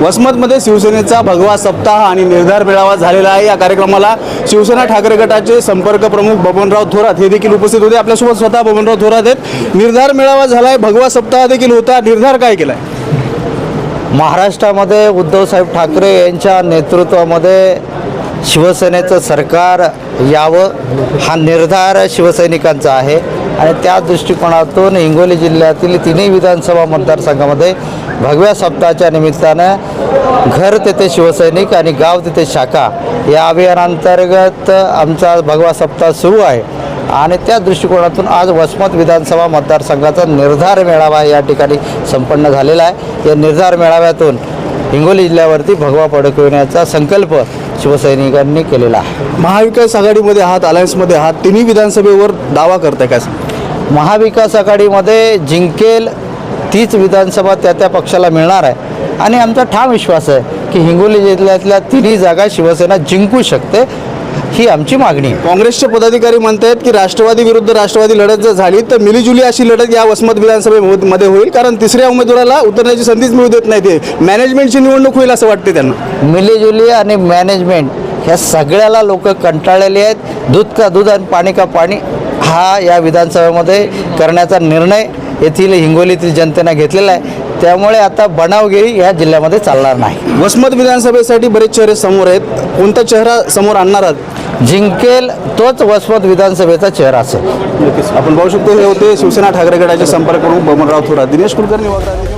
वसमतमध्ये शिवसेनेचा भगवा सप्ताह आणि निर्धार मेळावा झालेला आहे. या कार्यक्रमाला शिवसेना ठाकरे गटाचे संपर्क प्रमुख बबनराव थोरात हे देखील उपस्थित होते. आपल्यासोबत स्वतः बबनराव थोरात आहेत. निर्धार मेळावा झालाय. भगवा सप्ताह देखील होता. निर्धार काय केलाय? महाराष्ट्रामध्ये उद्धवसाहेब ठाकरे यांच्या नेतृत्वामध्ये शिवसेनेचं सरकार यावं हा निर्धार शिवसैनिकांचा आहे. आणि त्या दृष्टिकोनातून हिंगोली जिल्ह्यातील तिन्ही विधानसभा मतदारसंघामध्ये भगव्या सप्ताहाच्या निमित्तानं घर तेथे शिवसैनिक आणि गाव तेथे शाखा या अभियानांतर्गत आमचा भगवा सप्ताह सुरू आहे. आणि त्या दृष्टिकोनातून आज वसमत विधानसभा मतदारसंघाचा निर्धार मेळावा या ठिकाणी संपन्न झालेला आहे. या निर्धार मेळाव्यातून हिंगोली जिल्ह्यावरती भगवा फडकविण्याचा संकल्प शिवसैनिकांनी केलेला आहे. महाविकास आघाडीमध्ये आहात अलायन्समध्ये आहात तिन्ही विधानसभेवर दावा करताय काय महाविकास आघाडीमध्ये जिंकेल तीच विधानसभा त्या त्या पक्षाला मिळणार आहे. आणि आमचा ठाम विश्वास आहे की हिंगोली जिल्ह्यातल्या तिन्ही जागा शिवसेना जिंकू शकते ही आमची मागणी आहे. काँग्रेसचे पदाधिकारी म्हणतायत की राष्ट्रवादी विरुद्ध राष्ट्रवादी लढत जर झाली तर मिलीजुली अशी लढत या वसमत विधानसभेमध्ये होईल कारण तिसऱ्या उमेदवाराला उतरण्याची संधीच मिळू देत नाही ते. मॅनेजमेंटची निवडणूक होईल असं वाटते त्यांना. मिलीजुली आणि मॅनेजमेंट ह्या सगळ्याला लोक कंटाळलेली आहेत. दूध का दूध आणि पाणी का पाणी हा या विधानसभेमध्ये करण्याचा निर्णय येथील हिंगोलीतील जनतेनं घेतलेला आहे. त्यामुळे आता बनावगिरी या जिल्ह्यामध्ये चालणार नाही. वसमत विधानसभेसाठी बरेच चेहरे समोर आहेत. कोणता चेहरा समोर आणणार आहात? जिंकेल तोच वसमत विधानसभेचा चेहरा असेल. आपण पाहू शकतो हे होते शिवसेना ठाकरे गटाचे संपर्क प्रमुख बबनराव थोरात. दिनेश कुलकर्णी वगैरे